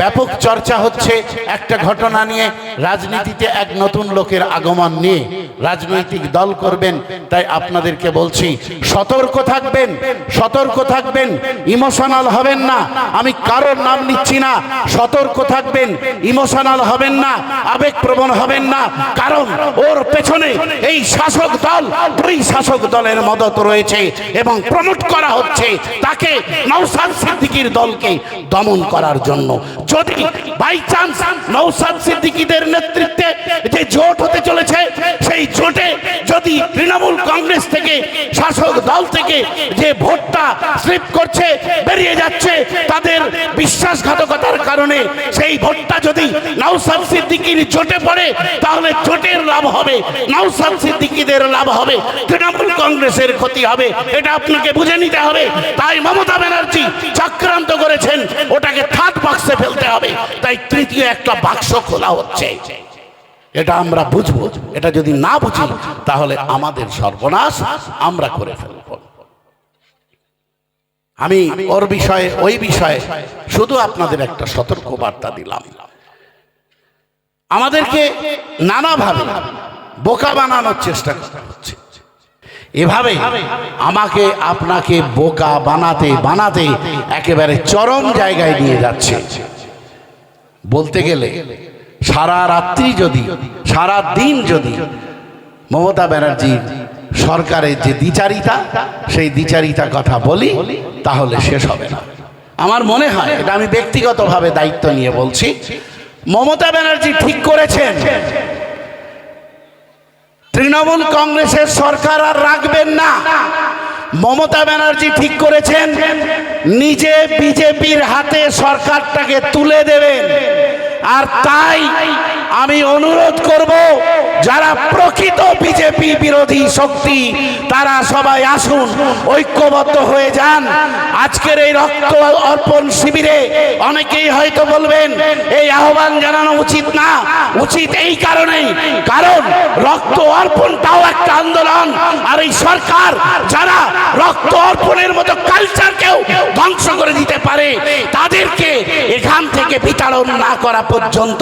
ব্যাপক চর্চা হচ্ছে একটা ঘটনা নিয়ে। রাজনীতিতে এক নতুন লোকের আগমন নিয়ে। রাজনৈতিক দল করবেন, তাই আপনাদেরকে বলছি, সতর্ক থাকবেন সতর্ক থাকবেন, ইমোশনাল হবেন না। আমি কারোর নাম নিচ্ছি না, সতর্ক থাকবেন, ইমোশনাল হবেন না, আবেগপ্রবণ হবেন না। কারণ ওর পেছনে এই শাসক দল দুই শাসক দলের মদত রয়েছে এবং প্রমোট করা হচ্ছে তাকে নৌসাদ সিদ্দিকির দলকে দমন করার জন্য। যদি বাই চান্স নৌসাদ সিদ্দিকীদের নেতৃত্বে যে জোট হতে চলেছে, সেই জোটে যদি তৃণমূল কংগ্রেস থেকে, শাসক দল থেকে যে ভোটটা স্লিপ করছে, বেরিয়ে যাচ্ছে, তাদের বিশ্বাসঘাতকতার কারণে সেই ভোটটা যদি নৌসাদ সিদ্দিকির জোটে পড়ে, তাহলে জোটের লাভ হবে। নৌসাদ সিদ্দিকিদের লাভ হবে। তৃণমূল কংগ্রেসের ক্ষতি হবে। এটা আপনাকে বুঝে নিতে হবে। তাই মমতা ব্যানার্জি চক্রান্ত করেছেন। ওটাকে থার্ড বাক্সে ফেলতে হবে। তাই তৃতীয় একটা বাক্স খোলা হচ্ছে। এটা আমরা বুঝব। এটা যদি না বুঝি, তাহলে আমাদের সর্বনাশ আমরা করে ফেলব। আমি ওর বিষয়ে, ওই বিষয়ে শুধু আপনাদের একটা সতর্ক বার্তা দিলাম। আমাদেরকে নানাভাবে বোকা বানানোর চেষ্টা করা এভাবে আমাকে, আপনাকে বোকা বানাতে বানাতে একেবারে চরম জায়গায় নিয়ে যাচ্ছে। বলতে গেলে, সারা রাত্রি যদি, সারা দিন যদি মমতা ব্যানার্জির সরকারের যে দ্বিচারিতা, সেই দ্বিচারিতা কথা বলি, তাহলে শেষ হবে না। আমার মনে হয়, এটা আমি ব্যক্তিগতভাবে দায়িত্ব নিয়ে বলছি, মমতা ব্যানার্জি ঠিক করেছেন। তৃণমূল কংগ্রেসের সরকার আর রাখবেন না। মমতা ব্যানার্জি ঠিক করেছেন, নিজে বিজেপির হাতে সরকারটাকে তুলে দেবেন। আর তাই আমি অনুরোধ করব, যারা প্রকৃত বিজেপি বিরোধী শক্তি, তারা সবাই আসুন, ঐক্যবদ্ধ হয়ে যান। আজকের এই রক্ত অর্পণ শিবিরে অনেকেই হয়তো বলবেন, এই আহ্বান জানানো উচিত না, উচিত এই কারণেই। কারণ রক্ত অর্পণটাও একটা আন্দোলন, আর এই সরকার যারা রক্ত অর্পণের মতো কালচারকেও ধ্বংস করে দিতে পারে, তাদেরকে এখান থেকে বিতাড়ন না করা পর্যন্ত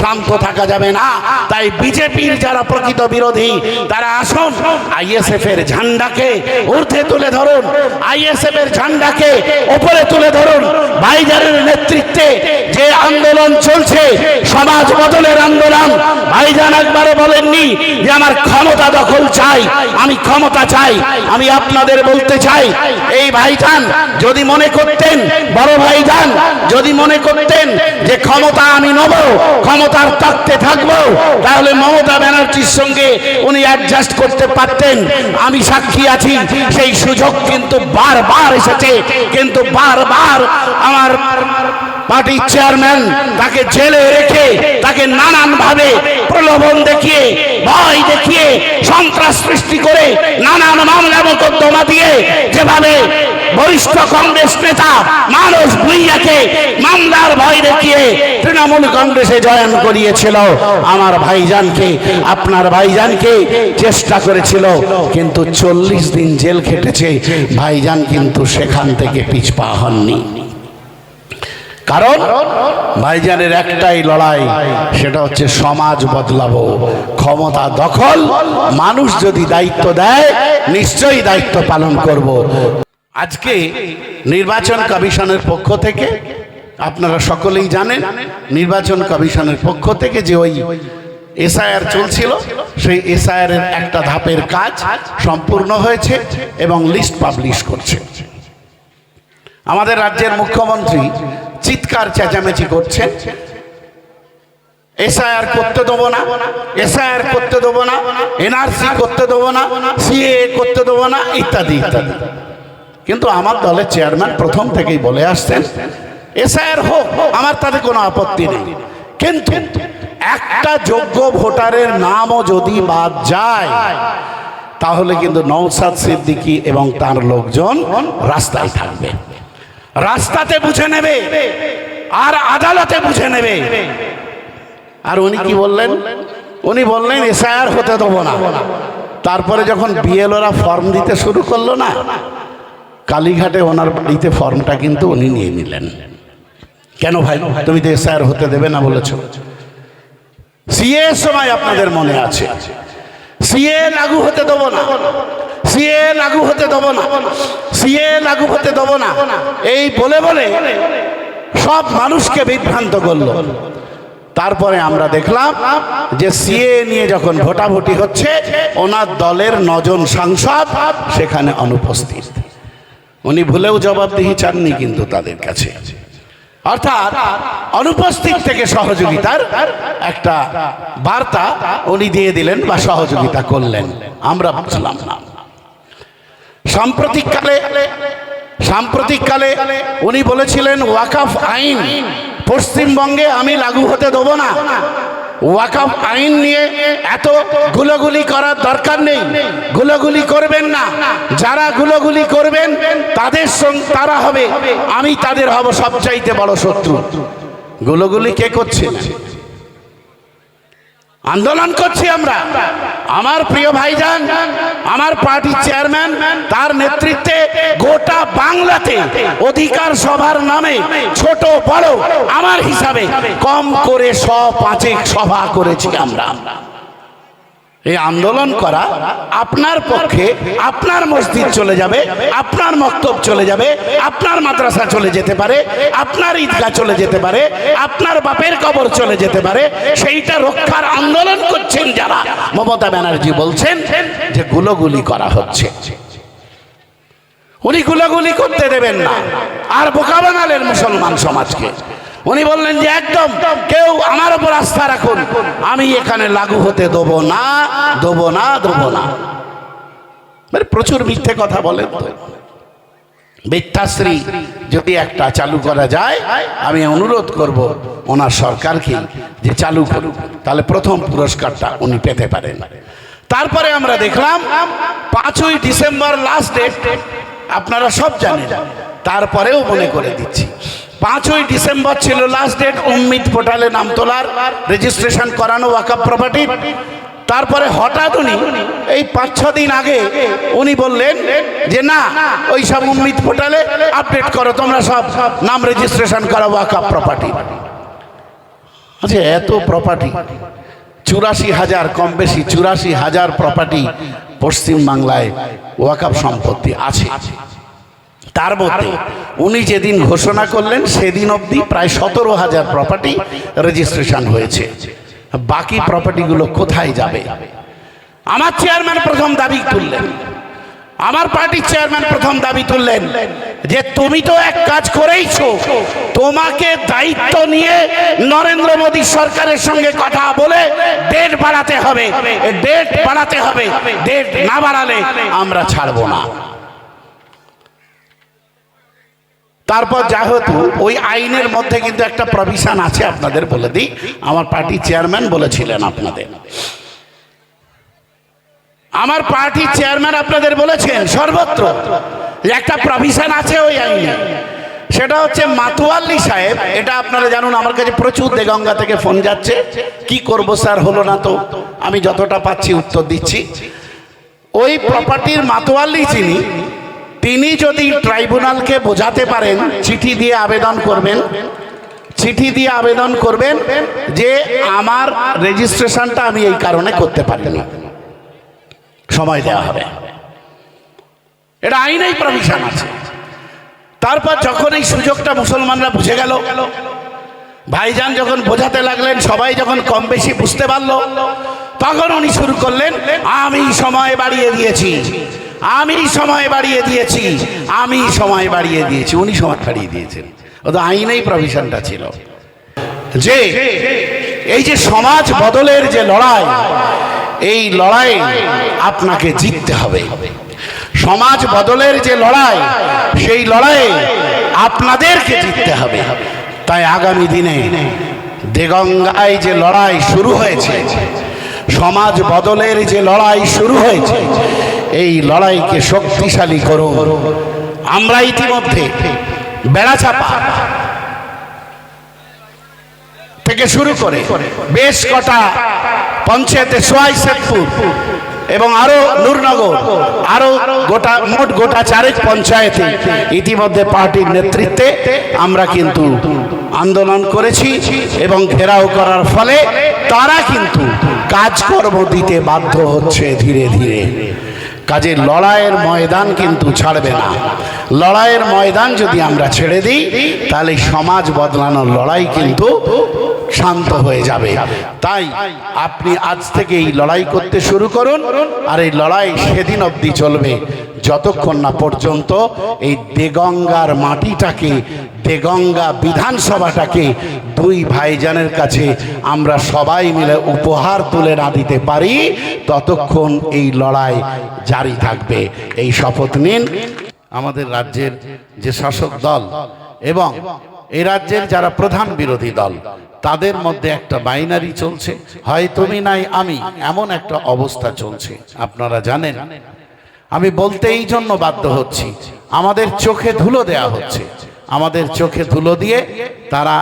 শান্ত থাকা যাবে না। তাই বিজেপির যারা প্রকৃত বিরোধী, তারা আসুন আইএসএফ এর ঝান্ডাকে ঊর্ধ্বে তুলে ধরুন। আইএসএফ এর ঝান্ডাকে উপরে তুলে ধরুন। ভাইজানের নেতৃত্বে যে আন্দোলন চলছে, সমাজ বদলের আন্দোলন, ভাইজান একবারে বলেননি যে আমার ক্ষমতা দখল চাই, আমি ক্ষমতা চাই, আমি আপনাদের বলতে চাই, এই ভাইজান যদি মনে করতেন, বড় ভাইজান যদি মনে করতেন যে ক্ষমতা আমি নেব, ক্ষমতার তাকতে থাকব, তাহলে মমতা ব্যানার্জির সঙ্গে উনি অ্যাডজাস্ট করতে পারতেন। আমি সাক্ষী আছি, সেই সুযোগ কিন্তু বারবার এসেছে, কিন্তু বারবার আমার পার্টির চেয়ারম্যান তাকে জেলে রেখে, তাকে নানান ভাবে প্রলোভন দেখিয়ে, ভয় দেখিয়ে সন্ত্রাস সৃষ্টি করে, নানান মামলা মোকদ্দমা দিয়ে যেভাবে বরিষ্ঠ কংগ্রেস নেতা মানুষ ভুইয়াকে মামলার ভয় দেখিয়ে তৃণমূল কংগ্রেসে জয়েন করিয়েছিল। আমার ভাইজানকে, আপনার ভাইজানকে চেষ্টা করেছিল, কিন্তু চল্লিশ দিন জেল খেটেছে। ভাইজান কিন্তু সেখান থেকে পিছপা হননি। কারণ ভাইজানের একটাই লড়াই, সেটা হচ্ছে সমাজ বদলাবো, ক্ষমতা দখল, মানুষ যদি দায়িত্ব দেয়, নিশ্চয়ই দায়িত্ব পালন করব। আজকে নির্বাচন কমিশনের পক্ষ থেকে, আপনারা সকলেই জানেন, নির্বাচন কমিশনের পক্ষ থেকে যে ওই এসআইআর চলছিল, সেই এসআইআর এর একটা ধাপের কাজ সম্পূর্ণ হয়েছে এবং লিস্ট পাবলিশ করছে। আমাদের রাজ্যের মুখ্যমন্ত্রী চিৎকার চেঁচামেচি করছেন, এসআইআর করতে দেবো না, এসআইআর করতে দেবো না, এনআরসি করতে দেবো না সিএ করতে দেবো না, ইত্যাদি ইত্যাদি। কিন্তু আমার দলের চেয়ারম্যান প্রথম থেকেই বলে আসছেন, এসআইআর হোক, আমার তাতে কোনো আপত্তি নেই। কিন্তু একটা যোগ্য ভোটারের নামও যদি বাদ যায়, তাহলে কিন্তু নৌসাদ সিদ্দিকী এবং তার লোকজন রাস্তায় থাকবে। রাস্তাতে বুঝে নেবে আর আদালতে বুঝে নেবে। আর উনি কি বললেন? উনি বললেন, এসআইআর হতে দেবো না। তারপরে যখন বিএলওরা ফর্ম দিতে শুরু করল না কালীঘাটে ওনার বাড়িতে ফর্মটা কিন্তু উনি নিয়ে নিলেন। কেন ভাই, তুমি তো স্যার হতে দেবে না বলেছ? সিএ সময় আপনাদের মনে আছে। সিএ লাগু হতে দেবো না। সিএ লাগু হতে দেবো না। সিএ লাগু হতে দেবো না। এই বলে বলে সব মানুষকে বিভ্রান্ত করল। তারপরে আমরা দেখলাম যে সিএ নিয়ে যখন ভোটাভুটি হচ্ছে, ওনার দলের নজন সাংসদ সেখানে অনুপস্থিত। উনি ভুলেও জবাবদিহি চাননি কিন্তু তাদের কাছে। অর্থাৎ অনুপস্থিত থেকে সহযোগিতার একটা বার্তা উনি দিয়ে দিলেন বা সহযোগিতা করলেন। আমরা বুঝলাম না। সাম্প্রতিককালে সাম্প্রতিককালে উনি বলেছিলেন, ওয়াকাফ আইন পশ্চিমবঙ্গে আমি লাগু হতে দেবো না। ওয়াকাফ আইন নিয়ে এত গুলোগুলি করার দরকার নেই। গুলোগুলি করবেন না। যারা গুলোগুলি করবেন, তাদের সঙ্গে তারা হবে। আমি তাদের হব সবচাইতে বড় শত্রু। গুলোগুলি কে করছে? আন্দোলন করছি আমরা। আমার প্রিয় ভাইজান, আমার পার্টির চেয়ারম্যান, তার নেতৃত্বে গোটা বাংলাতে অধিকার সভার নামে ছোট বড় আমার হিসাবে কম করে স পাঁচেক সভা করেছি আমরা। এই আন্দোলন করা আপনার পক্ষে আপনার মসজিদ চলে যাবে, আপনার মক্তব চলে যাবে, আপনার মাদ্রাসা চলে যেতে পারে, আপনার ঈদগাহ চলে যেতে পারে, আপনার বাপের কবর চলে যেতে পারে, সেইটা রক্ষার আন্দোলন করছেন যারা। মমতা ব্যানার্জি বলছেন যে গুলোগুলি করা হচ্ছে। উনি গুলাগুলি করতে দেবেন না। আর বোকা বানালেন মুসলমান সমাজকে। উনি বললেন যে একদম, কেউ আমার উপর আস্থা রাখুন। আমি এখানে লাগু হতে দেবো না দেবো না দেবো না। মানে প্রচুর মিথ্যে কথা বলেন তো। মিথ্যাশ্রী যদি একটা চালু করা যায়, আমি অনুরোধ করব ওনার সরকারকে যে চালু করুক, তাহলে প্রথম পুরস্কারটা উনি পেতে পারেন। তারপরে আমরা দেখলাম, পাঁচই ডিসেম্বর লাস্ট ডেট আপনারা সব জানেন। তারপরেও মনে করে দিচ্ছি। পাঁচই ডিসেম্বর ছিল লাস্ট ডেট উম্মিদ পোর্টালে নাম তোলার রেজিস্ট্রেশন করানো ওয়াকাপ প্রপার্টি তারপরে হঠাৎ উনি, এই পাঁচ ছ দিন আগে উনি বললেন যে, না, ওই সব উম্মিদ পোর্টালে আপডেট করো, তোমরা সব নাম রেজিস্ট্রেশন করো ওয়াকাপ প্রপার্টি আচ্ছা এত প্রপার্টি চুরাশি হাজার, কম বেশি চুরাশি হাজার প্রপার্টি পশ্চিমবাংলায় ওয়াকাপ সম্পত্তি আছে। তার মধ্যে উনি যেদিন ঘোষণা করলেন, সেদিন অবধি প্রায় সতেরো হাজার প্রপার্টি রেজিস্ট্রেশন হয়েছে। বাকি প্রপার্টিগুলো কোথায় যাবে? আমার চেয়ারম্যান প্রথম দাবি তুললেন। আমার পার্টির চেয়ারম্যান প্রথম দাবি তুললেন যে, তুমি তো এক কাজ করেইছো, তোমাকে দায়িত্ব নিয়ে নরেন্দ্র মোদী সরকারের সঙ্গে কথা বলে ডেট বাড়াতে হবে। ডেট বাড়াতে হবে। ডেট না বাড়ালে আমরা ছাড়বো না। তারপর যেহেতু ওই আইনের মধ্যে কিন্তু একটা প্রভিশন আছে আপনাদের বলে দিই। আমার পার্টির চেয়ারম্যান বলেছিলেন আপনাদের। আমার পার্টির চেয়ারম্যান আপনাদের বলেছেন, সর্বত্র একটা প্রভিশন আছে ওই আইনে। সেটা হচ্ছে মাতুয়াল্লি সাহেব, এটা আপনারা জানুন, আমার কাছে প্রচুর দেগঙ্গা থেকে ফোন যাচ্ছে। কি করব স্যার, হলো না তো? আমি যতটা পাচ্ছি উত্তর দিচ্ছি। ওই প্রপার্টির মাতোয়াল্লি যিনি তিনি যদি ট্রাইব্যুনালকে বোঝাতে পারেন, চিঠি দিয়ে আবেদন করবেন, চিঠি দিয়ে আবেদন করবেন যে আমার রেজিস্ট্রেশনটা আমি এই কারণে করতে পারিনি। সময় দেওয়া হবে। এটা আইনেই প্রভিশন আছে। তারপর যখন এই সুযোগটা মুসলমানরা বুঝে গেল, ভাইজান যখন বোঝাতে লাগলেন, সবাই যখন কম বেশি বুঝতে পারল, তখন উনি শুরু করলেন, আমি সময় বাড়িয়ে দিয়েছি। আমি সময় বাড়িয়ে দিয়েছি, আমি সময় বাড়িয়ে দিয়েছি, উনি সময় বাড়িয়ে দিয়েছেন। ও তো আইনেই প্রভিশনটা ছিল। যে, এই যে সমাজ বদলের যে লড়াই, এই লড়াই আপনাকে জিততে হবে। সমাজ বদলের যে লড়াই, সেই লড়াই আপনাদেরকে জিততে হবে। তাই আগামী দিনে দেগঙ্গায় যে লড়াই শুরু হয়েছে, সমাজ বদলের যে লড়াই শুরু হয়েছে এই লড়াইকে শক্তিশালী করো আমরা ইতিমধ্যে বেড়াচাপা থেকে শুরু করে বেশ কটা পঞ্চায়েতে সোয়াই শেখপুর এবং আরও নূরনগর, আরও গোটা, মোট গোটা চারেক পঞ্চায়েতে ইতিমধ্যে পার্টির নেতৃত্বে আমরা কিন্তু আন্দোলন করেছি এবং ঘেরাও করার ফলে তারা কিন্তু কাজকর্ম দিতে বাধ্য হচ্ছে ধীরে ধীরে। কাজে লড়াইয়ের ময়দান কিন্তু ছাড়বে না। লড়াইয়ের ময়দান যদি আমরা ছেড়ে দিই, তাহলে সমাজ বদলানোর লড়াই কিন্তু শান্ত হয়ে যাবে। তাই আপনি আজ থেকে এই লড়াই করতে শুরু করুন, আর এই লড়াই সেদিন অবধি চলবে। যতক্ষণ না পর্যন্ত এই দেগঙ্গার মাটিটাকে, দেগঙ্গা বিধানসভাটাকে দুই ভাইজানের কাছে আমরা সবাই মিলে উপহার তুলে না দিতে পারি, ততক্ষণ এই লড়াই জারি থাকবে। এই শপথ নিন আমাদের রাজ্যের যে শাসক দল এবং এই রাজ্যের যারা প্রধান বিরোধী দল, তাদের মধ্যে একটা বাইনারি চলছে। হয় তুমি নাই আমি, এমন একটা অবস্থা চলছে। আপনারা জানেন আমি বলতে এই জন্য বাধ্য হচ্ছি। আমাদের চোখে ধুলো দেয়া হচ্ছে। আমাদের চোখে ধুলো দিয়ে তারা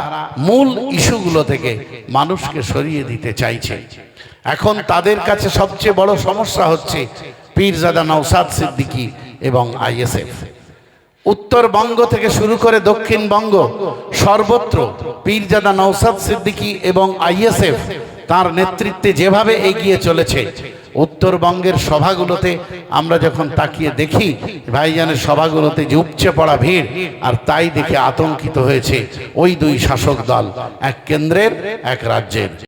মূল ইস্যুগুলো থেকে মানুষকে সরিয়ে দিতে চাইছে। এখন তাদের কাছে সবচেয়ে বড় সমস্যা হচ্ছে পীরজাদা নৌসাদ সিদ্দিকী এবং আইএসএফ। উত্তরবঙ্গ থেকে শুরু করে দক্ষিণবঙ্গ, সর্বত্র পীরজাদা নৌসাদ সিদ্দিকী এবং আইএসএফ তার নেতৃত্বে যেভাবে এগিয়ে চলেছে উত্তরবঙ্গের সভাগুলোতে আমরা যখন তাকিয়ে দেখি, ভাইজানের সভাগুলোতে যে উপচে পড়া ভিড়, আর তাই দেখে আতঙ্কিত হয়েছে ওই দুই শাসক দল, এক কেন্দ্রের, এক রাজ্যের।